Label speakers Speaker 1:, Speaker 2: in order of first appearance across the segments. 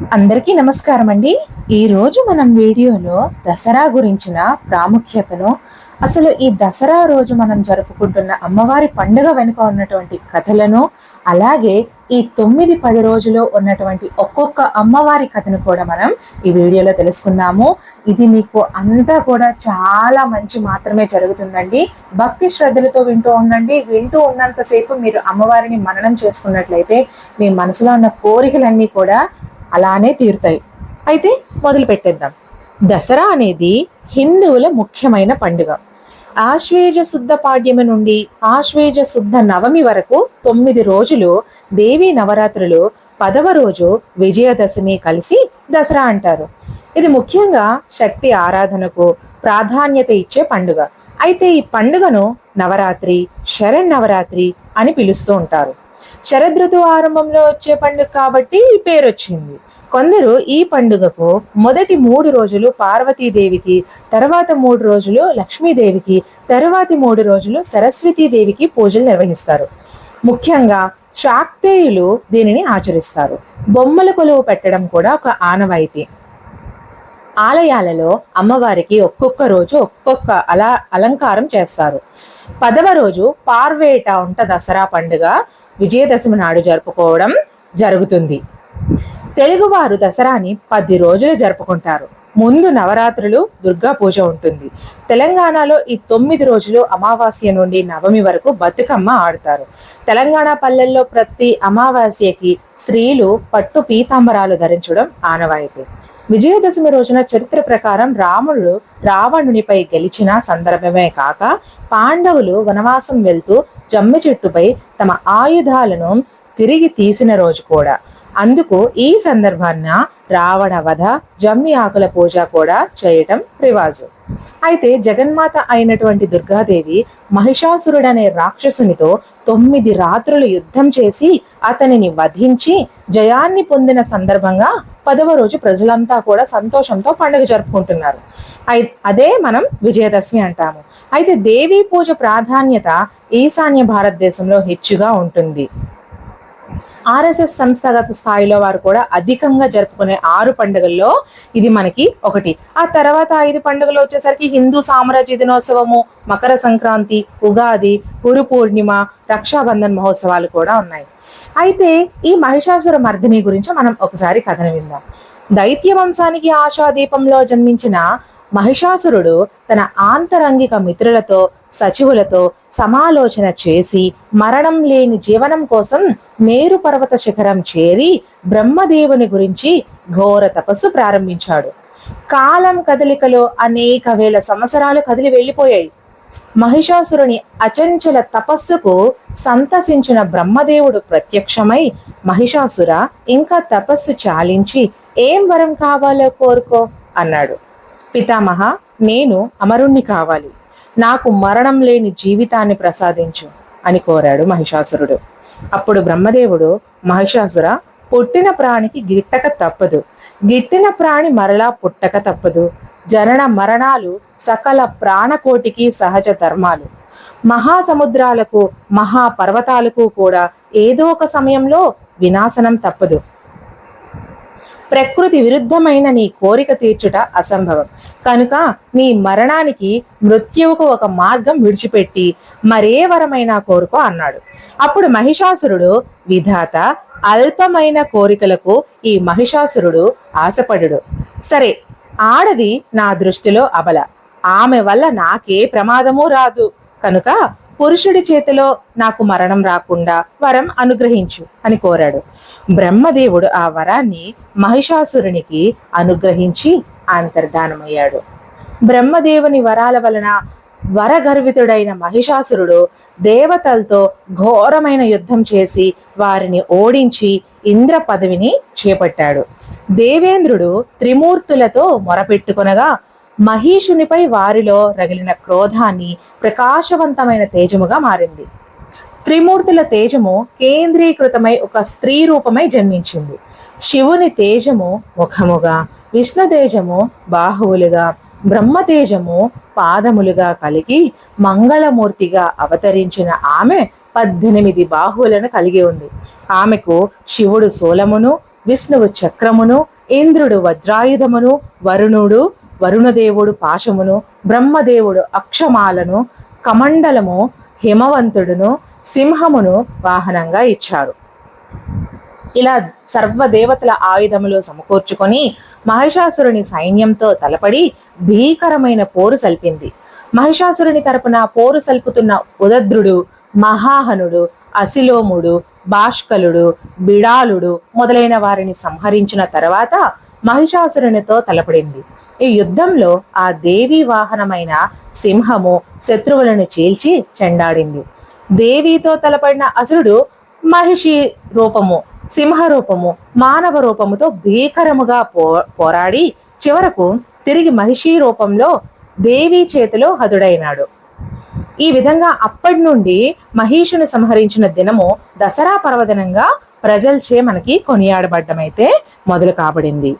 Speaker 1: అందరికీ నమస్కారం అండి. ఈరోజు మనం వీడియోలో దసరా గురించిన ప్రాముఖ్యతను అసలు ఈ దసరా రోజు మనం జరుపుకుంటున్న అమ్మవారి పండుగ వెనుక ఉన్నటువంటి కథలను అలాగే ఈ తొమ్మిది పది రోజులు ఉన్నటువంటి ఒక్కొక్క అమ్మవారి కథను కూడా మనం ఈ వీడియోలో తెలుసుకుందాము. ఇది మీకు అంతా కూడా చాలా మంచి మాత్రమే జరుగుతుందండి. భక్తి శ్రద్ధలతో వింటూ ఉండండి. వింటూ ఉన్నంతసేపు మీరు అమ్మవారిని మననం చేసుకున్నట్లయితే మీ మనసులో ఉన్న కోరికలన్నీ కూడా అలానే తీరుతాయి. అయితే మొదలు పెట్టేద్దాం దసరా అనేది హిందువుల ముఖ్యమైన పండుగ. ఆశ్వేజ శుద్ధ పాడ్యమి నుండి ఆశ్వేజ శుద్ధ నవమి వరకు తొమ్మిది రోజులు దేవి నవరాత్రులు పదవ రోజు విజయదశమి కలిసి దసరా అంటారు. ఇది ముఖ్యంగా శక్తి ఆరాధనకు ప్రాధాన్యత ఇచ్చే పండుగ. అయితే ఈ పండుగను నవరాత్రి శరణ్ నవరాత్రి అని పిలుస్తూ ఉంటారు. శరదృతువు ఆరంభంలో వచ్చే పండుగ కాబట్టి ఈ పేరు వచ్చింది కొందరు ఈ పండుగకు మొదటి మూడు రోజులు పార్వతీదేవికి తర్వాత మూడు రోజులు లక్ష్మీదేవికి తరువాతి మూడు రోజులు సరస్వతీదేవికి పూజలు నిర్వహిస్తారు. ముఖ్యంగా శాక్తేయులు దీనిని ఆచరిస్తారు. బొమ్మల కొలువు పెట్టడం కూడా ఒక ఆనవాయితీ. ఆలయాలలో అమ్మవారికి ఒక్కొక్క రోజు ఒక్కొక్క అలా అలంకారం చేస్తారు. పదవ రోజు పార్వేట ఉంట దసరా పండుగ విజయదశమి నాడు జరుపుకోవడం జరుగుతుంది. తెలుగువారు దసరాని పది రోజులు జరుపుకుంటారు. ముందు నవరాత్రులు దుర్గా పూజ ఉంటుంది. తెలంగాణలో ఈ తొమ్మిది రోజులు అమావాస్య నుండి నవమి వరకు బతుకమ్మ ఆడతారు. తెలంగాణ పల్లెల్లో ప్రతి అమావాస్యకి స్త్రీలు పట్టు పీతాంబరాలు ధరించడం ఆనవాయితీ. విజయదశమి రోజున చరిత్ర ప్రకారం రాముడు రావణునిపై గెలిచిన సందర్భమే కాక పాండవులు వనవాసం వెళ్తూ జమ్మి చెట్టుపై తమ ఆయుధాలను తిరిగి తీసిన రోజు కూడా. అందుకు ఈ సందర్భాన్న రావణ వధ జమ్మి ఆకుల పూజ కూడా చేయటం రివాజు. అయితే జగన్మాత అయినటువంటి దుర్గాదేవి మహిషాసురుడనే రాక్షసునితో తొమ్మిది రాత్రులు యుద్ధం చేసి అతనిని వధించి జయాన్ని పొందిన సందర్భంగా పదవ రోజు ప్రజలంతా కూడా సంతోషంతో పండుగ జరుపుకుంటున్నారు. అదే మనం విజయదశమి అంటాము. అయితే దేవీ పూజ ప్రాధాన్యత ఈశాన్య భారతదేశంలో హెచ్చుగా ఉంటుంది. ఆర్ఎస్ఎస్ సంస్థాగత స్థాయిలో వారు కూడా అధికంగా జరుపుకునే ఆరు పండుగల్లో ఇది మనకి ఒకటి. ఆ తర్వాత ఐదు పండుగలు వచ్చేసరికి హిందూ సామ్రాజ్య దినోత్సవము మకర సంక్రాంతి ఉగాది గురు పూర్ణిమ రక్షాబంధన్ మహోత్సవాలు కూడా ఉన్నాయి. అయితే ఈ మహిషాసుర మర్దిని గురించి మనం ఒకసారి కథను విందాం. దైత్య వంశానికి ఆశాదీపంలో జన్మించిన మహిషాసురుడు తన ఆంతరంగిక మిత్రులతో సచివులతో సమాలోచన చేసి మరణం లేని జీవనం కోసం మేరు పర్వత శిఖరం చేరి బ్రహ్మదేవుని గురించి ఘోర తపస్సు ప్రారంభించాడు. కాలం కదలికలో అనేక వేల సంవత్సరాలు కదిలి వెళ్ళిపోయాయి. మహిషాసురుని అచంచల తపస్సుకు సంతసించిన బ్రహ్మదేవుడు ప్రత్యక్షమై మహిషాసుర ఇంకా తపస్సు చాలించి ఏం వరం కావాలో కోరుకో అన్నాడు. పితామహ నేను అమరుణ్ణి కావాలి. నాకు మరణం లేని జీవితాన్ని ప్రసాదించు అని కోరాడు మహిషాసురుడు. అప్పుడు బ్రహ్మదేవుడు మహిషాసుర పుట్టిన ప్రాణికి గిట్టక తప్పదు. గిట్టిన ప్రాణి మరలా పుట్టక తప్పదు. జనన మరణాలు సకల ప్రాణకోటికి సహజ ధర్మాలు. మహాసముద్రాలకు మహాపర్వతాలకు కూడా ఏదో ఒక సమయంలో వినాశనం తప్పదు. ప్రకృతి విరుద్ధమైన నీ కోరిక తీర్చుట అసంభవం. కనుక నీ మరణానికి మృత్యువుకు ఒక మార్గం విడిచిపెట్టి మరే వరమైనా కోరుకో అన్నాడు. అప్పుడు మహిషాసురుడు విధాత అల్పమైన కోరికలకు ఈ మహిషాసురుడు ఆశపడుడు. సరే ఆడది నా దృష్టిలో అబల. ఆమె వల్ల నాకే ప్రమాదమూ రాదు. కనుక పురుషుడి చేతిలో నాకు మరణం రాకుండా వరం అనుగ్రహించు అని కోరాడు. బ్రహ్మదేవుడు ఆ వరాన్ని మహిషాసురునికి అనుగ్రహించి అంతర్ధానమయ్యాడు. బ్రహ్మదేవుని వరాల వలన వరగర్వితుడైన మహిషాసురుడు దేవతలతో ఘోరమైన యుద్ధం చేసి వారిని ఓడించి ఇంద్ర పదవిని చేపట్టాడు. దేవేంద్రుడు త్రిమూర్తులతో మొరపెట్టుకొనగా మహీషునిపై వారిలో రగిలిన క్రోధాన్ని ప్రకాశవంతమైన తేజముగా మారింది. త్రిమూర్తుల తేజము కేంద్రీకృతమై ఒక స్త్రీ రూపమై జన్మించింది. శివుని తేజము ముఖముగా విష్ణు తేజము బాహువులుగా బ్రహ్మతేజము పాదములుగా కలిగి మంగళమూర్తిగా అవతరించిన ఆమె పద్దెనిమిది బాహువులను కలిగి ఉంది. ఆమెకు శివుడు శూలమును విష్ణువు చక్రమును ఇంద్రుడు వజ్రాయుధమును వరుణుడు వరుణదేవుడు పాశమును బ్రహ్మదేవుడు అక్షమాలను కమండలము హిమవంతుడును సింహమును వాహనంగా ఇచ్చారు. ఇలా సర్వదేవతల ఆయుధములు సమకూర్చుకొని మహిషాసురుని సైన్యంతో తలపడి భీకరమైన పోరు సల్పింది. మహిషాసురుని తరపున పోరు సల్పుతున్న ఉదద్రుడు మహాహనుడు అసిలోముడు భాష్కలుడు బిడాలుడు మొదలైన వారిని సంహరించిన తర్వాత మహిషాసురునితో తలపడింది. ఈ యుద్ధంలో ఆ దేవి వాహనమైన సింహము శత్రువులను చీల్చి చెండాడింది. దేవితో తలపడిన అసురుడు మహిషి రూపము సింహ రూపము మానవ రూపముతో భీకరముగా పో పోరాడి చివరకు తిరిగి మహిషి రూపంలో దేవి చేతిలో హదుడైనాడు. ఈ విధంగా అప్పటి నుండి మహిషుని సంహరించిన దినము దసరా పర్వదినంగా ప్రజలచే మనకి కొనియాడబడ్డమైతే మొదలు కాబడింది.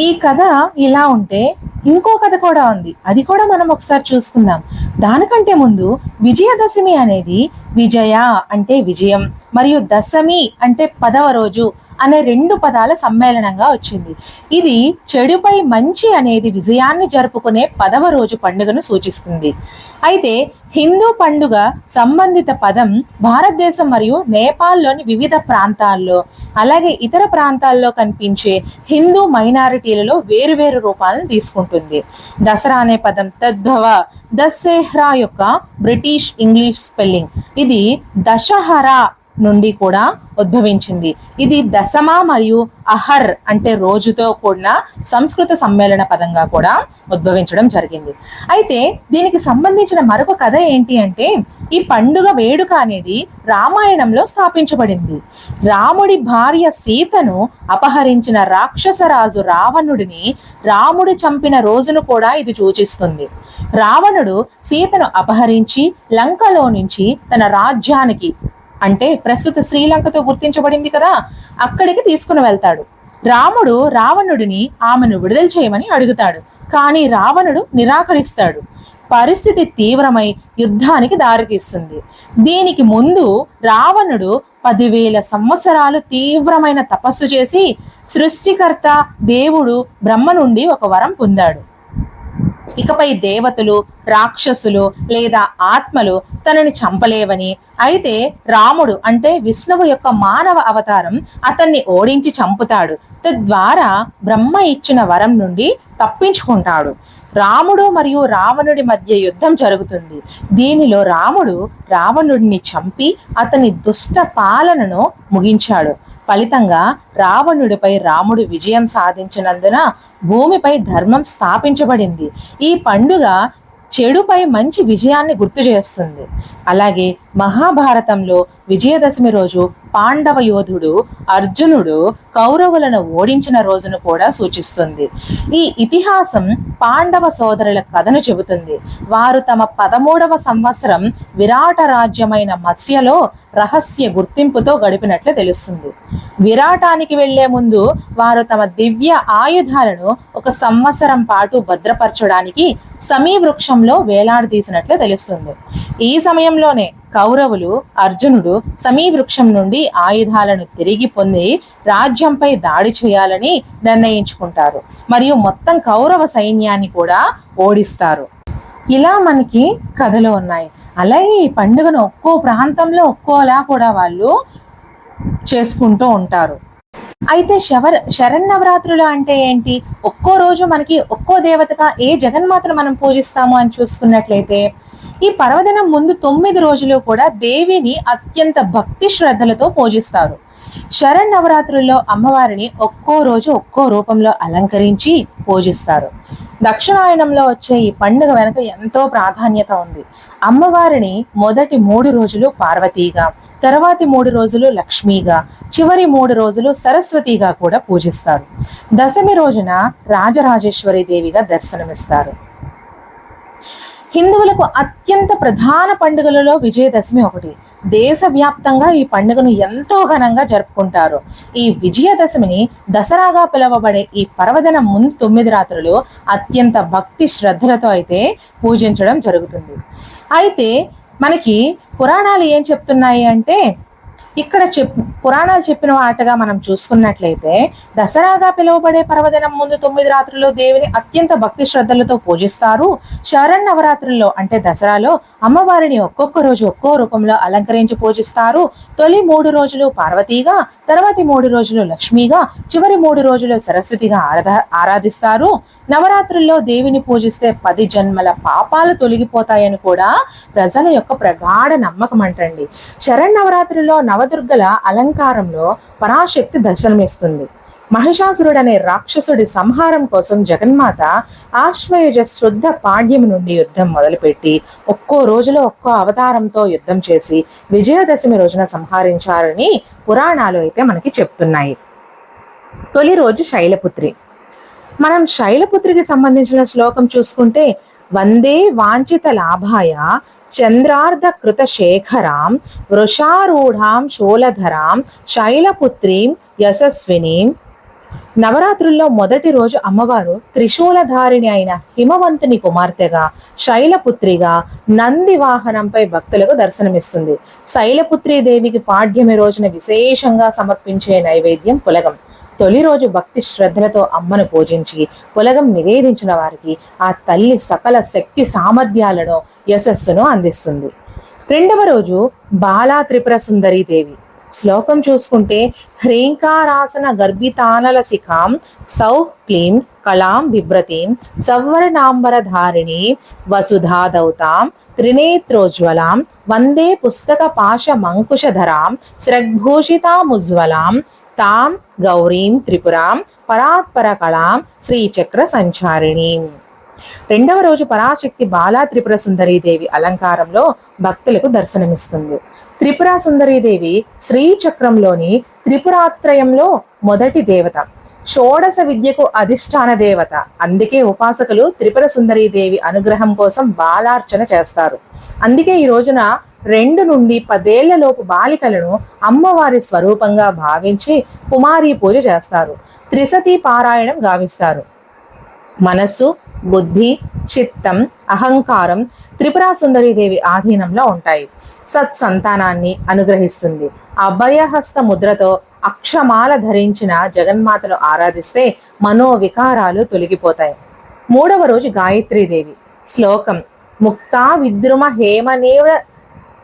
Speaker 1: ఈ కథ ఇలా ఉంటే ఇంకో కథ కూడా ఉంది. అది కూడా మనం ఒకసారి చూసుకుందాం. దానికంటే ముందు విజయదశమి అనేది విజయ అంటే విజయం మరియు దశమి అంటే పదవ రోజు అనే రెండు పదాల సమ్మేళనంగా వచ్చింది. ఇది చెడుపై మంచి అనేది విజయాన్ని జరుపుకునే పదవ రోజు పండుగను సూచిస్తుంది. అయితే హిందూ పండుగ సంబంధిత పదం భారతదేశం మరియు నేపాల్లోని వివిధ ప్రాంతాల్లో అలాగే ఇతర ప్రాంతాల్లో కనిపించే హిందూ మైనారిటీలలో వేరువేరు రూపాలను తీసుకుంటుంది. దసరా అనే పదం తద్భవ దస్సేహ్రా యొక్క బ్రిటిష్ ఇంగ్లీష్ స్పెల్లింగ్. ఇది దశహరా. నుండి కూడా ఉద్భవించింది. ఇది దశమ మరియు అహర్ అంటే రోజుతో కూడిన సంస్కృత సమ్మేళన పదంగా కూడా ఉద్భవించడం జరిగింది. అయితే దీనికి సంబంధించిన మరొక కథ ఏంటి అంటే ఈ పండుగ వేడుక అనేది రామాయణంలో స్థాపించబడింది. రాముడి భార్య సీతను అపహరించిన రాక్షసరాజు రావణుడిని రాముడు చంపిన రోజును కూడా ఇది సూచిస్తుంది. రావణుడు సీతను అపహరించి లంకలో నుంచి తన రాజ్యానికి అంటే ప్రస్తుత శ్రీలంకతో గుర్తించబడింది కదా అక్కడికి తీసుకుని వెళ్తాడు. రాముడు రావణుడిని ఆమెను విడుదల చేయమని అడుగుతాడు కానీ రావణుడు నిరాకరిస్తాడు. పరిస్థితి తీవ్రమై యుద్ధానికి దారితీస్తుంది. దీనికి ముందు రావణుడు పదివేల సంవత్సరాలు తీవ్రమైన తపస్సు చేసి సృష్టికర్త దేవుడు బ్రహ్మ నుండి ఒక వరం పొందాడు. ఇకపై దేవతలు రాక్షసులు లేదా ఆత్మలు తనని చంపలేవని. అయితే రాముడు అంటే విష్ణువు యొక్క మానవ అవతారం అతన్ని ఓడించి చంపుతాడు. తద్వారా బ్రహ్మ ఇచ్చిన వరం నుండి తప్పించుకుంటాడు. రాముడు మరియు రావణుడి మధ్య యుద్ధం జరుగుతుంది. దీనిలో రాముడు రావణుడిని చంపి అతని దుష్ట పాలనను ముగించాడు. ఫలితంగా రావణుడిపై రాముడు విజయం సాధించినందున భూమిపై ధర్మం స్థాపించబడింది. ఈ పండుగ చెడుపై మంచి విజయాన్ని గుర్తు చేస్తుంది. అలాగే మహాభారతంలో విజయదశమి రోజు పాండవ యోధుడు అర్జునుడు కౌరవులను ఓడించిన రోజును కూడా సూచిస్తుంది. ఈ ఇతిహాసం పాండవ సోదరుల కథను చెబుతుంది. వారు తమ పదమూడవ సంవత్సరం విరాట రాజ్యమైన మత్స్యలో రహస్య గుర్తింపుతో గడిపినట్లు తెలుస్తుంది. విరాటానికి వెళ్ళే ముందు వారు తమ దివ్య ఆయుధాలను ఒక సంవత్సరం పాటు భద్రపరచడానికి సమీ వృక్షంలో వేలాడదీసినట్లు తెలుస్తుంది. ఈ సమయంలోనే కౌరవులు అర్జునుడు సమీవృక్షం నుండి ఆయుధాలను తిరిగి పొంది రాజ్యంపై దాడి చేయాలని నిర్ణయించుకుంటారు. మరియు మొత్తం కౌరవ సైన్యాన్ని కూడా ఓడిస్తారు. ఇలా మనకి కథలు ఉన్నాయి. అలాగే ఈ పండుగను ఒక్కో ప్రాంతంలో ఒక్కోలా కూడా వాళ్ళు చేసుకుంటూ ఉంటారు. అయితే శవర శరన్నవరాత్రులు అంటే ఏంటి? ఒక్కో రోజు మనకి ఒక్కో దేవతగా ఏ జగన్మాతను మనం పూజిస్తాము అని చూసుకున్నట్లయితే ఈ పర్వదినం ముందు తొమ్మిది రోజులు కూడా దేవిని అత్యంత భక్తి శ్రద్ధలతో పూజిస్తారు. శరన్నవరాత్రుల్లో అమ్మవారిని ఒక్కో రోజు ఒక్కో రూపంలో అలంకరించి పూజిస్తారు. దక్షిణాయనంలో వచ్చే ఈ పండుగ వెనుక ఎంతో ప్రాధాన్యత ఉంది. అమ్మవారిని మొదటి మూడు రోజులు పార్వతీగా తర్వాతి మూడు రోజులు లక్ష్మీగా చివరి మూడు రోజులు సరస్వతిగా కూడా పూజిస్తారు. దశమి రోజున రాజరాజేశ్వరి దేవిగా దర్శనమిస్తారు. హిందువులకు అత్యంత ప్రధాన పండుగలలో విజయదశమి ఒకటి. దేశవ్యాప్తంగా ఈ పండుగను ఎంతో ఘనంగా జరుపుకుంటారు. ఈ విజయదశమిని దసరాగా పిలువబడే ఈ పర్వదిన ముందు తొమ్మిది రాత్రులు అత్యంత భక్తి శ్రద్ధలతో అయితే పూజించడం జరుగుతుంది. అయితే మనకి పురాణాలు ఏం చెప్తున్నాయి అంటే ఇక్కడ చెప్ పురాణాలు చెప్పిన వాటగా మనం చూసుకున్నట్లయితే దసరాగా పిలువబడే పర్వదినం ముందు తొమ్మిది రాత్రుల్లో దేవిని అత్యంత భక్తి శ్రద్ధలతో పూజిస్తారు. శరణ్ నవరాత్రుల్లో అంటే దసరాలో అమ్మవారిని ఒక్కొక్క రోజు ఒక్కో రూపంలో అలంకరించి పూజిస్తారు. తొలి మూడు రోజులు పార్వతీగా తర్వాతి మూడు రోజులు లక్ష్మిగా చివరి మూడు రోజులు సరస్వతిగా ఆరాధ ఆరాధిస్తారు. నవరాత్రుల్లో దేవిని పూజిస్తే పది జన్మల పాపాలు తొలగిపోతాయని కూడా ప్రజల యొక్క ప్రగాఢ నమ్మకం అంటండి. శరణ్ నవదుర్గల అహంకారంలో పరాశక్తి దర్శనమిస్తుంది. మహిషాసురుడనే రాక్షసుడి సంహారం కోసం జగన్మాత ఆశ్వయుజ శుద్ధ పాడ్యం నుండి యుద్ధం మొదలుపెట్టి ఒక్కో రోజులో ఒక్కో అవతారంతో యుద్ధం చేసి విజయదశమి రోజున సంహరించారని పురాణాలు అయితే మనకి చెప్తున్నాయి. తొలి రోజు శైలపుత్రి. మనం శైలపుత్రికి సంబంధించిన శ్లోకం చూసుకుంటే వందే వాంఛిత లాభాయ చంద్రార్ధ కృత శేఖరాం వృషారూఢాం శూలధరాం శైలపుత్రీం యశస్వినీం. నవరాత్రుల్లో మొదటి రోజు అమ్మవారు త్రిశూలధారిణి అయిన హిమవంతుని కుమార్తెగా శైలపుత్రిగా నంది వాహనంపై భక్తులకు దర్శనమిస్తుంది. శైలపుత్రి దేవికి పాడ్యమి రోజున విశేషంగా సమర్పించే నైవేద్యం పులగం. తొలి రోజు భక్తి శ్రద్ధలతో అమ్మను పూజించి పులగం నివేదించిన వారికి ఆ తల్లి సకల శక్తి సామర్థ్యాలను యశస్సును అందిస్తుంది. రెండవ రోజు బాలా త్రిపుర సుందరీ దేవి. శ్లోకం చూసుకుంటే హ్రీంకారాసన గర్భితానల శిఖాం సౌ క్లీం కళాం బిభ్రతీం సవర్ణాంబరధారిణి వసుధాదౌతాం త్రినేత్రోజ్వలాం వందే పుస్తక పాశ మంకుశధరాం స్రగ్భూషితాముజ్వలాం తాం గౌరీం త్రిపురాం పరాత్పరకళాం శ్రీచక్ర సంచారిణీం రెండవ రోజు పరాశక్తి బాలా త్రిపుర సుందరీదేవి అలంకారంలో భక్తులకు దర్శనమిస్తుంది. త్రిపుర సుందరీదేవి శ్రీచక్రంలోని త్రిపురాత్రయంలో మొదటి దేవత. షోడశ విద్యకు అధిష్టాన దేవత. అందుకే ఉపాసకులు త్రిపుర సుందరీదేవి అనుగ్రహం కోసం బాలార్చన చేస్తారు. అందుకే ఈ రోజున రెండు నుండి పదేళ్ళలోపు బాలికలను అమ్మవారి స్వరూపంగా భావించి కుమారి పూజ చేస్తారు. త్రిసతి పారాయణం గావిస్తారు. మనస్సు బుద్ధి చిత్తం అహంకారం త్రిపురా సుందరీదేవి ఆధీనంలో ఉంటాయి. సత్సంతానాన్ని అనుగ్రహిస్తుంది. అభయహస్త ముద్రతో అక్షమాల ధరించిన జగన్మాతను ఆరాధిస్తే మనోవికారాలు తొలగిపోతాయి. మూడవ రోజు గాయత్రీదేవి శ్లోకం. ముక్తా విద్రుమ హేమనీల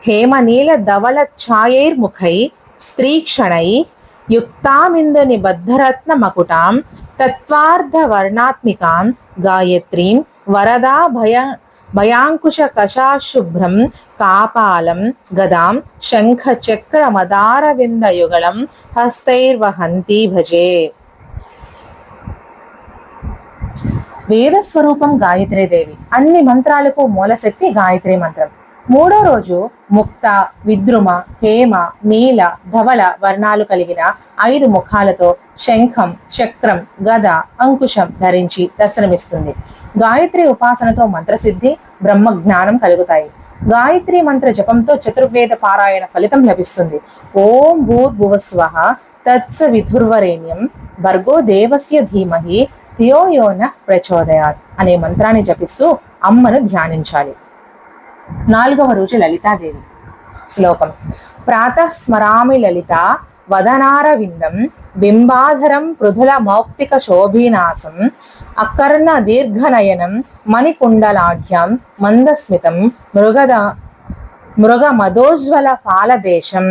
Speaker 1: హేమనీల ధవళ ఛాయైర్ముఖై స్త్రీక్షణై యుక్తామిందు నిబద్ధరత్న మకుటాం తత్వార్ధ వర్ణాత్మికాం గాయత్రీం వరదా భయ భయాంకుశ కషాశుభ్రం కాపాలం గదాం శంఖ చక్ర యుగళం హస్తైర్వహంతి భజే. వేద స్వరూపం గాయత్రీదేవి అన్ని మంత్రాలకు మూలశక్తి గాయత్రి మంత్రం. మూడో రోజు ముక్త విద్రుమ హేమ నీల ధవళ వర్ణాలు కలిగిన ఐదు ముఖాలతో శంఖం చక్రం గద అంకుశం ధరించి దర్శనమిస్తుంది. గాయత్రి ఉపాసనతో మంత్రసిద్ధి బ్రహ్మ జ్ఞానం కలుగుతాయి. గాయత్రి మంత్ర జపంతో చతుర్వేద పారాయణ ఫలితం లభిస్తుంది. ఓం భూర్భువస్వ తత్స విధుర్వరేణ్యం భర్గో దేవస్య ధీమహి ధియోయోన ప్రచోదయాత్ అనే మంత్రాన్ని జపిస్తూ అమ్మను ధ్యానించాలి. నాలుగవ రోజు లలితాదేవి. శ్లోకం. ప్రాతః స్మరామి లలిత వదనారవిందం బింబాధరం పృథుల మౌక్తిక శోభీనాసం అకర్ణ దీర్ఘనయనం మణికుండలాఢ్యం మందస్మితం మృగద మృగ మదోజ్వల ఫాలదేశం.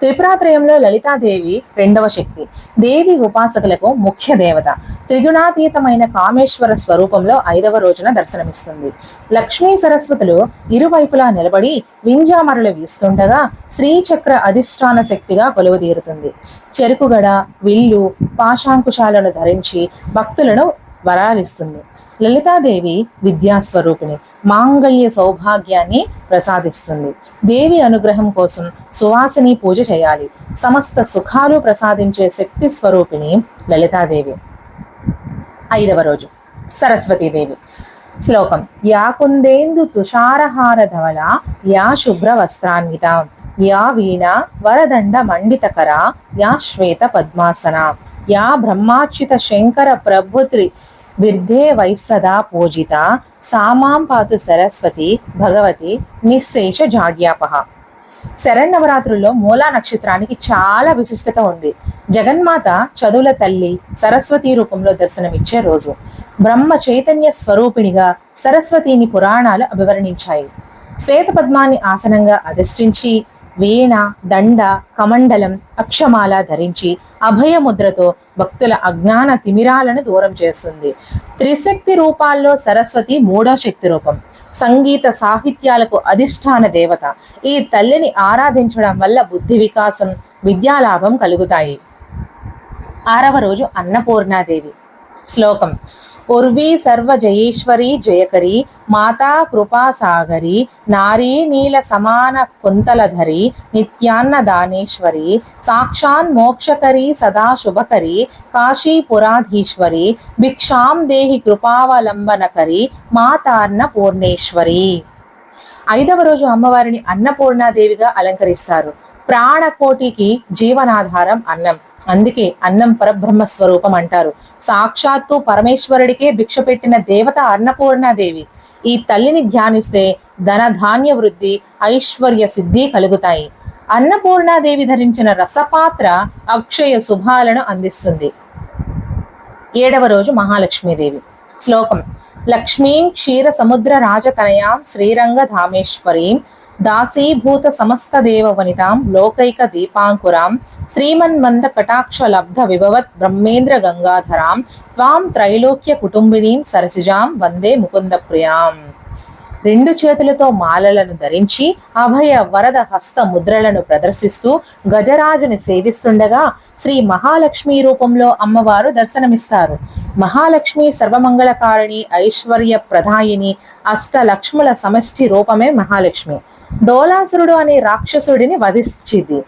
Speaker 1: త్రిపురాత్రయంలో లలితాదేవి రెండవ శక్తి. దేవి ఉపాసకులకు ముఖ్య దేవత. త్రిగుణాతీతమైన కామేశ్వర స్వరూపంలో ఐదవ రోజున దర్శనమిస్తుంది. లక్ష్మీ సరస్వతులు ఇరువైపులా నిలబడి వింజామరలు వీస్తుండగా శ్రీచక్ర అధిష్టాన శక్తిగా కొలువుదీరుతుంది. చెరుకుగడ విల్లు పాశాంకుశాలను ధరించి భక్తులను వరాలిస్తుంది. లలితాదేవి విద్యాస్వరూపిణి. మాంగళ్య సౌభాగ్యాన్ని ప్రసాదిస్తుంది. దేవి అనుగ్రహం కోసం సువాసిని పూజ చేయాలి. సమస్త సుఖాలు ప్రసాదించే శక్తి స్వరూపిణి లలితాదేవి. ఐదవ రోజు. సరస్వతీదేవి. శ్లోకం. యా కుందేందు తుషారహార ధవళ యా శుభ్ర వస్త్రాన్విత యా వీణ వరదండ మండితకర యా శ్వేత పద్మాసన యా బ్రహ్మాచ్యుత శంకర ప్రభుత్రి విర్ధే వైసదా పూజిత సామాం పాతు సరస్వతి భగవతి నిశ్శేష జాడ్యాపహ శరన్నవరాత్రుల్లో మూలా నక్షత్రానికి చాలా విశిష్టత ఉంది జగన్మాత చదువుల తల్లి సరస్వతి రూపంలో దర్శనమిచ్చే రోజు బ్రహ్మ చైతన్య స్వరూపిణిగా సరస్వతిని పురాణాలు అభివర్ణించాయి శ్వేత పద్మాన్ని ఆసనంగా అధిష్ఠించి వీణ దండ కమండలం అక్షమాల ధరించి అభయముద్రతో భక్తుల అజ్ఞాన తిమిరాలను దూరం చేస్తుంది. త్రిశక్తి రూపాల్లో సరస్వతి మూడో శక్తి రూపం. సంగీత సాహిత్యాలకు అధిష్టాన దేవత. ఈ తల్లిని ఆరాధించడం వల్ల బుద్ధి వికాసం విద్యాలాభం కలుగుతాయి. ఆరవ రోజు అన్నపూర్ణాదేవి. శ్లోకం. ఉర్వీ సర్వజయేశ్వరి జయకరి మాతా కృపాసాగరి నారీ నీల సమాన కుంతలధరి నిత్యాన్న దానేశ్వరి సాక్షాన్ మోక్షకరి సదా శుభకరి కాశీపురాధీశ్వరి భిక్షాం దేహి కృపావలంబనకరి మాతార్న పూర్ణేశ్వరి. ఐదవ రోజు అమ్మవారిని అన్నపూర్ణాదేవిగా అలంకరిస్తారు. ప్రాణకోటికి జీవనాధారం అన్నం. అందుకే అన్నం పరబ్రహ్మ స్వరూపం అంటారు. సాక్షాత్తు పరమేశ్వరుడికే భిక్ష పెట్టిన దేవత అన్నపూర్ణాదేవి. ఈ తల్లిని ధ్యానిస్తే ధన ధాన్య వృద్ధి ఐశ్వర్య సిద్ధి కలుగుతాయి. అన్నపూర్ణాదేవి ధరించిన రసపాత్ర అక్షయ శుభాలను అందిస్తుంది. ఏడవ రోజు మహాలక్ష్మీదేవి. శ్లోకం. లక్ష్మీం క్షీర సముద్ర రాజతనయాం శ్రీరంగ ధామేశ్వరీం దాసీభూత సమస్త దేవ వనితాం లోకైక దీపాంకురాం శ్రీమన్మంద కటాక్ష లబ్ధ విభవత్ బ్రహ్మేంద్ర గంగాధరాం త్వాం త్రైలోక్య కుటుంబినీం సరసిజాం వందే ముకుంద ప్రియాం రెండు చేతులతో మాలలను ధరించి అభయ వరద హస్త ముద్రలను ప్రదర్శిస్తూ గజరాజుని సేవిస్తుండగా శ్రీ మహాలక్ష్మి రూపంలో అమ్మవారు దర్శనమిస్తారు. మహాలక్ష్మి సర్వమంగళకారిణి ఐశ్వర్య ప్రధాయిని అష్టలక్ష్ముల సమష్టి రూపమే మహాలక్ష్మి. డోలాసురుడు అనే రాక్షసుడిని వధించింది.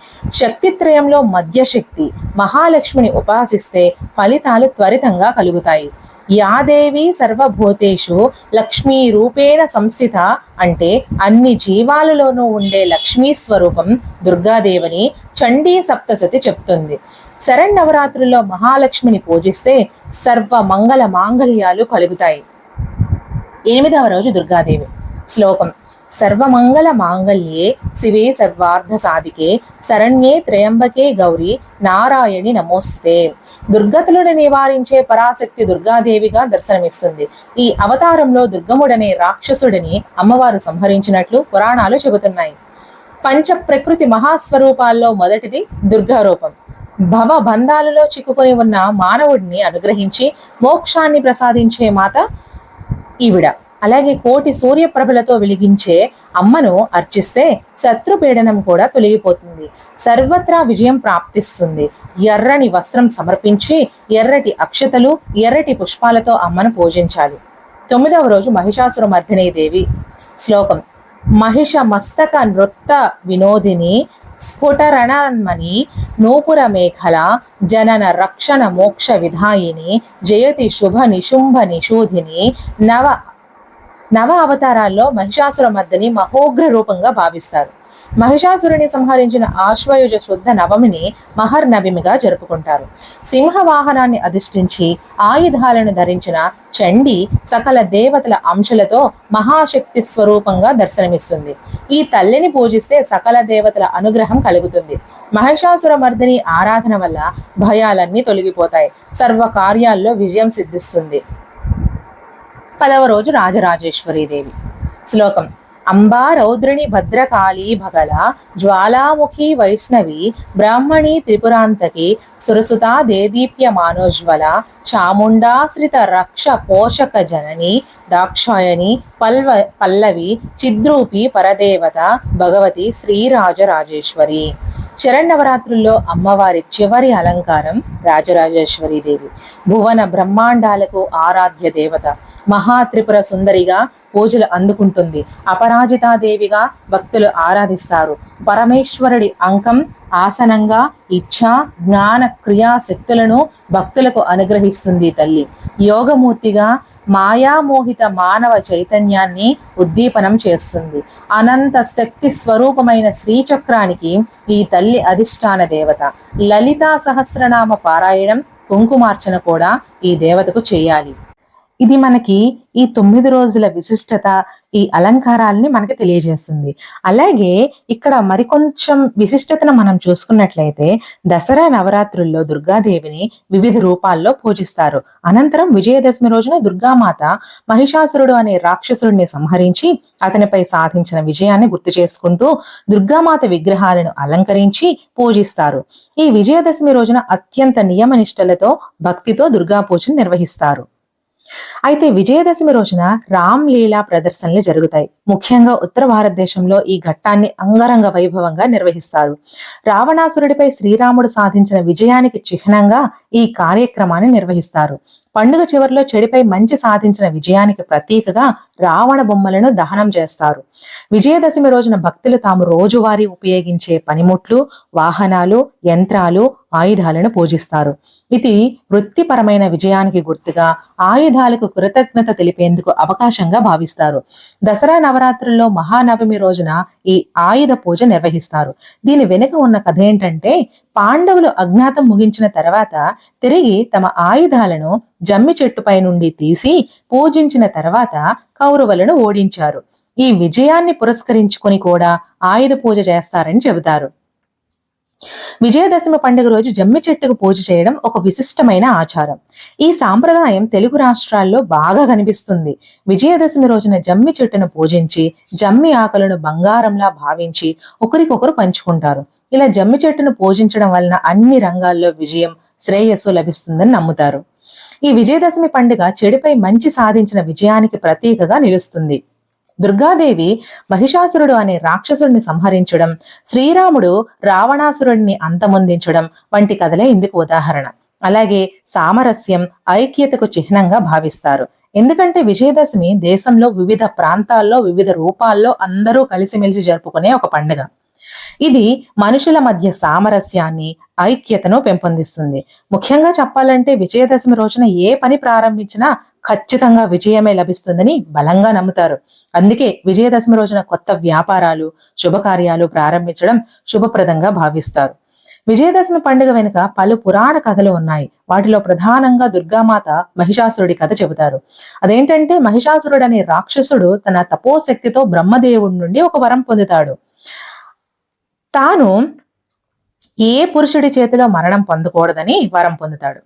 Speaker 1: శక్తిత్రయంలో మధ్యశక్తి మహాలక్ష్మిని ఉపాసిస్తే ఫలితాలు త్వరితంగా కలుగుతాయి. యాదేవి సర్వభూతేషు లక్ష్మీ రూపేణ సంస్థిత అంటే అన్ని జీవాలలోనూ ఉండే లక్ష్మీ స్వరూపం దుర్గాదేవిని చండీ సప్తసతి చెప్తుంది. శరణవరాత్రుల్లో మహాలక్ష్మిని పూజిస్తే సర్వ మంగళ మాంగళ్యాలు కలుగుతాయి. ఎనిమిదవ రోజు దుర్గాదేవి. శ్లోకం. సర్వమంగళ మాంగళ్యే శివే సర్వార్థ సాధికే శరణ్యే త్రయంబకే గౌరి నారాయణి నమోస్తే దుర్గతులను నివారించే పరాశక్తి దుర్గాదేవిగా దర్శనమిస్తుంది. ఈ అవతారంలో దుర్గముడనే రాక్షసుడిని అమ్మవారు సంహరించినట్లు పురాణాలు చెబుతున్నాయి. పంచ ప్రకృతి మహాస్వరూపాల్లో మొదటిది దుర్గారూపం. భవ బంధాలలో చిక్కుకొని ఉన్న మానవుడిని అనుగ్రహించి మోక్షాన్ని ప్రసాదించే మాత ఈవిడ. అలాగే కోటి సూర్యప్రభలతో వెలిగించే అమ్మను అర్చిస్తే శత్రుపీడనం కూడా తొలగిపోతుంది. సర్వత్రా విజయం ప్రాప్తిస్తుంది. ఎర్రని వస్త్రం సమర్పించి ఎర్రటి అక్షతలు ఎర్రటి పుష్పాలతో అమ్మను పూజించాలి. తొమ్మిదవ రోజు మహిషాసుర మర్దినీ దేవి. శ్లోకం. మహిష మస్తక నృత్త వినోదిని స్ఫుటరణమని నూపుర మేఖల జనన రక్షణ మోక్ష విధాయిని జయతి శుభ నిశుంభ నిషూధిని నవ నవ అవతారాల్లో మహిషాసుర మద్దని మహోగ్ర రూపంగా భావిస్తారు. మహిషాసురుని సంహరించిన ఆశ్వయుజ శుద్ధ నవమిని మహర్నవమిగా జరుపుకుంటారు. సింహ వాహనాన్ని అధిష్ఠించి ఆయుధాలను ధరించిన చండి సకల దేవతల అంశలతో మహాశక్తి స్వరూపంగా దర్శనమిస్తుంది. ఈ తల్లిని పూజిస్తే సకల దేవతల అనుగ్రహం కలుగుతుంది. మహిషాసుర మర్దిని ఆరాధన వల్ల భయాలన్నీ తొలగిపోతాయి. సర్వ కార్యాల్లో విజయం సిద్ధిస్తుంది. పదవ రోజు రాజరాజేశ్వరీదేవి శ్లోకం. అంబా రౌద్రిణి భద్రకాళీ భగల జ్వాలాముఖి వైష్ణవి బ్రాహ్మణి త్రిపురాంతకి సురసుతా దేదీప్య మానోజ్వల చాముండాశ్రిత రక్ష పోషక జనని దాక్షాయణి పల్వ పల్లవి చిద్రూపి పరదేవత భగవతి శ్రీరాజరాజేశ్వరి. శరణవరాత్రుల్లో అమ్మవారి చివరి అలంకారం రాజరాజేశ్వరి దేవి. భువన బ్రహ్మాండాలకు ఆరాధ్య దేవత. మహాత్రిపుర సుందరిగా పూజలు అందుకుంటుంది. అపరాజితాదేవిగా భక్తులు ఆరాధిస్తారు. పరమేశ్వరుడి అంకం ఆసనంగా ఇచ్ఛా జ్ఞాన క్రియా శక్తులను భక్తులకు అనుగ్రహిస్తుంది తల్లి. యోగమూర్తిగా మాయామోహిత మానవ చైతన్యాన్ని ఉద్దీపనం చేస్తుంది. అనంత శక్తి స్వరూపమైన శ్రీచక్రానికి ఈ తల్లి అధిష్టాన దేవత. లలితా సహస్రనామ పారాయణం కుంకుమార్చన కూడా ఈ దేవతకు చేయాలి. ఇది మనకి ఈ తొమ్మిది రోజుల విశిష్టత ఈ అలంకారాలని మనకి తెలియజేస్తుంది. అలాగే ఇక్కడ మరికొంచెం విశిష్టతను మనం చూసుకున్నట్లయితే దసరా నవరాత్రుల్లో దుర్గాదేవిని వివిధ రూపాల్లో పూజిస్తారు. అనంతరం విజయదశమి రోజున దుర్గామాత మహిషాసురుడు అనే రాక్షసుడిని సంహరించి అతనిపై సాధించిన విజయాన్ని గుర్తు చేసుకుంటూ దుర్గామాత విగ్రహాలను అలంకరించి పూజిస్తారు. ఈ విజయదశమి రోజున అత్యంత నియమనిష్టలతో భక్తితో దుర్గా పూజను నిర్వహిస్తారు. అయితే విజయదశమి రోజున రామ్ లీలా ప్రదర్శనలు జరుగుతాయి. ముఖ్యంగా ఉత్తర భారతదేశంలో ఈ ఘట్టాన్ని అంగరంగ వైభవంగా నిర్వహిస్తారు. రావణాసురుడిపై శ్రీరాముడు సాధించిన విజయానికి చిహ్నంగా ఈ కార్యక్రమాన్ని నిర్వహిస్తారు. పండుగ చివరిలో చెడిపై మంచి సాధించిన విజయానికి ప్రతీకగా రావణ బొమ్మలను దహనం చేస్తారు. విజయదశమి రోజున భక్తులు తాము రోజువారీ ఉపయోగించే పనిముట్లు వాహనాలు యంత్రాలు ఆయుధాలను పూజిస్తారు. ఇది వృత్తిపరమైన విజయానికి గుర్తుగా ఆయుధాలకు కృతజ్ఞత తెలిపేందుకు అవకాశంగా భావిస్తారు. దసరా నవరాత్రుల్లో మహానవమి రోజున ఈ ఆయుధ పూజ నిర్వహిస్తారు. దీని వెనుక ఉన్న కథ ఏంటంటే పాండవులు అజ్ఞాతం ముగించిన తర్వాత తిరిగి తమ ఆయుధాలను జమ్మి చెట్టుపై నుండి తీసి పూజించిన తర్వాత కౌరవులను ఓడించారు. ఈ విజయాన్ని పురస్కరించుకొని కూడా ఆయుధ పూజ చేస్తారని చెబుతారు. విజయదశమి పండుగ రోజు జమ్మి చెట్టుకు పూజ చేయడం ఒక విశిష్టమైన ఆచారం. ఈ సాంప్రదాయం తెలుగు రాష్ట్రాల్లో బాగా కనిపిస్తుంది. విజయదశమి రోజున జమ్మి చెట్టును పూజించి జమ్మి ఆకులను బంగారంలా భావించి ఒకరికొకరు పంచుకుంటారు. ఇలా జమ్మి చెట్టును పూజించడం వలన అన్ని రంగాల్లో విజయం శ్రేయస్సు లభిస్తుందని నమ్ముతారు. ఈ విజయదశమి పండుగ చెడుపై మంచి సాధించిన విజయానికి ప్రతీకగా నిలుస్తుంది. దుర్గాదేవి మహిషాసురుడు అనే రాక్షసుడిని సంహరించడం శ్రీరాముడు రావణాసురుడిని అంతమొందించడం వంటి కథలే ఇందుకు ఉదాహరణ. అలాగే సామరస్యం ఐక్యతకు చిహ్నంగా భావిస్తారు. ఎందుకంటే విజయదశమి దేశంలో వివిధ ప్రాంతాల్లో వివిధ రూపాల్లో అందరూ కలిసిమెలిసి జరుపుకునే ఒక పండుగ. ఇది మనుషుల మధ్య సామరస్యాన్ని ఐక్యతను పెంపొందిస్తుంది. ముఖ్యంగా చెప్పాలంటే విజయదశమి రోజున ఏ పని ప్రారంభించినా ఖచ్చితంగా విజయమే లభిస్తుందని బలంగా నమ్ముతారు. అందుకే విజయదశమి రోజున కొత్త వ్యాపారాలు శుభకార్యాలు ప్రారంభించడం శుభప్రదంగా భావిస్తారు. విజయదశమి పండుగ వెనుక పలు పురాణ కథలు ఉన్నాయి. వాటిలో ప్రధానంగా దుర్గామాత మహిషాసురుడి కథ చెబుతారు. అదేంటంటే మహిషాసురుడు అనే రాక్షసుడు తన తపోశక్తితో బ్రహ్మదేవుడి నుండి ఒక వరం పొందుతాడు. తాను ఏ పురుషుడి చేతిలో మరణం పొందకూడదని వరం పొందుతాడు.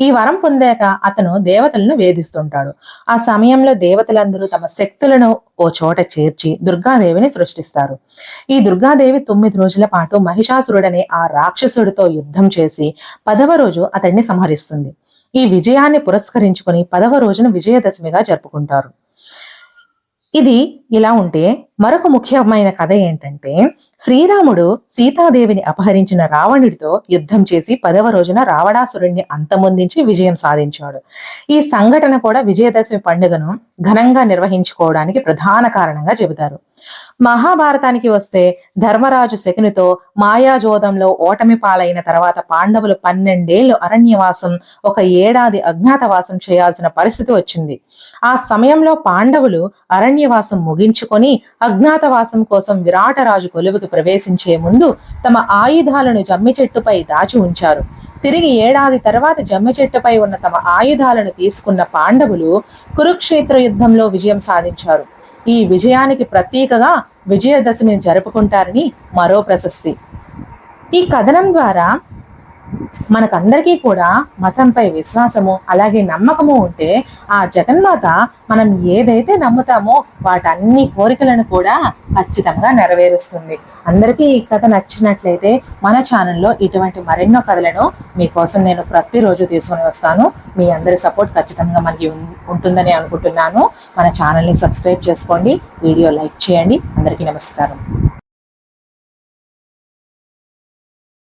Speaker 1: ఈ వరం పొందాక అతను దేవతలను వేధిస్తుంటాడు. ఆ సమయంలో దేవతలందరూ తమ శక్తులను ఓ చోట చేర్చి దుర్గాదేవిని సృష్టిస్తారు. ఈ దుర్గాదేవి తొమ్మిది రోజుల పాటు మహిషాసురుడనే ఆ రాక్షసుడితో యుద్ధం చేసి పదవ రోజు అతన్ని సంహరిస్తుంది. ఈ విజయాన్ని పురస్కరించుకుని పదవ రోజున విజయదశమిగా జరుపుకుంటారు. ఇది ఇలా ఉంటే మరొక ముఖ్యమైన కథ ఏంటంటే శ్రీరాముడు సీతాదేవిని అపహరించిన రావణుడితో యుద్ధం చేసి పదవ రోజున రావణాసురుణ్ణి అంతమొందించి విజయం సాధించాడు. ఈ సంఘటన కూడా విజయదశమి పండుగను ఘనంగా నిర్వహించుకోవడానికి ప్రధాన కారణంగా చెబుతారు. మహాభారతానికి వస్తే ధర్మరాజు శకునితో మాయాజోదంలో ఓటమి పాలైన తర్వాత పాండవులు పన్నెండేళ్ళు అరణ్యవాసం ఒక ఏడాది అజ్ఞాతవాసం చేయాల్సిన పరిస్థితి వచ్చింది. ఆ సమయంలో పాండవులు అరణ్యవాసం ముగించుకొని అజ్ఞాతవాసం కోసం విరాటరాజు కొలువుకి ప్రవేశించే ముందు తమ ఆయుధాలను జమ్మి చెట్టుపై దాచి ఉంచారు. తిరిగి ఏడాది తర్వాత జమ్మి చెట్టుపై ఉన్న తమ ఆయుధాలను తీసుకున్న పాండవులు కురుక్షేత్ర యుద్ధంలో విజయం సాధించారు. ఈ విజయానికి ప్రతీకగా విజయదశమిని జరుపుకుంటారని మరో ప్రశస్తి. ఈ కథనం ద్వారా మనకందరికీ కూడా మతంపై విశ్వాసము అలాగే నమ్మకము ఉంటే ఆ జగన్మాత మనం ఏదైతే నమ్ముతామో వాటన్ని కోరికలను కూడా ఖచ్చితంగా నెరవేరుస్తుంది. అందరికీ ఈ కథ నచ్చినట్లయితే మన ఛానల్లో ఇటువంటి మరెన్నో కథలను మీకోసం నేను ప్రతిరోజు తీసుకొని వస్తాను. మీ అందరి సపోర్ట్ ఖచ్చితంగా మనకి ఉంటుందని అనుకుంటున్నాను. మన ఛానల్ని సబ్స్క్రైబ్ చేసుకోండి వీడియో లైక్ చేయండి. అందరికీ నమస్కారం.